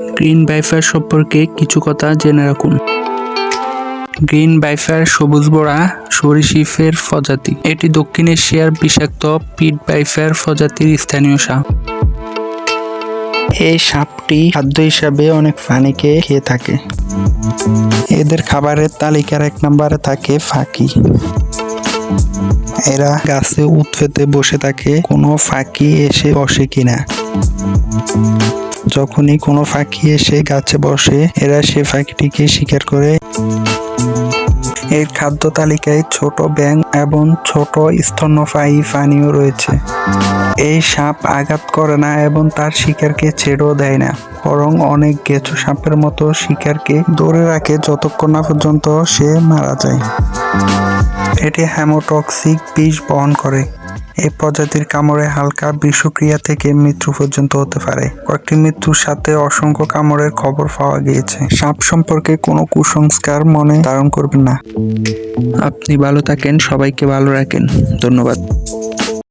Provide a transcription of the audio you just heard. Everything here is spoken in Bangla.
গ্রিন বাইফার সম্পর্কে কিছু কথা জেনে রাখুন। গ্রিন বাইফার সবুজ বড়া সরীসৃপের প্রজাতি। এটি দক্ষিণ এশিয়ার বিষাক্ত পিট বাইফার প্রজাতির স্থানীয় সাপ। এই সাপটি খাদ্য হিসাবে অনেক প্রাণীকে খেয়ে থাকে। এদের খাবারের তালিকার এক নম্বরে থাকে ফাঁকি। এরা গাছে উৎফেতে বসে থাকে, কোনো ফাঁকি এসে বসে কিনা। যখনই কোনো ফাঁকি এসে গাছে বসে, এরা সে ফাঁকিটিকে শিকার করে। এর খাদ্য তালিকায় ছোট ব্যাং এবং ছোট স্তন্যপায়ী প্রাণীও রয়েছে। এই সাপ আঘাত করে না এবং তার শিকারকে ছেড়েও দেয় না। বরং অনেক গেঁচো সাপের মতো শিকারকে ধরে রাখে যতক্ষণ না পর্যন্ত সে মারা যায়। এটি হ্যামোটক্সিক বিষ বহন করে। এই প্রজাতির কামড়ে হালকা বিষক্রিয়া থেকে মৃত্যু পর্যন্ত হতে পারে। কয়েকটি মৃত্যুর সাথে অসংখ্য কামড়ের খবর পাওয়া গিয়েছে। সাপ সম্পর্কে কোনো কুসংস্কার মনে ধারণ করবেন না। আপনি ভালো থাকেন, সবাইকে ভালো রাখেন। ধন্যবাদ।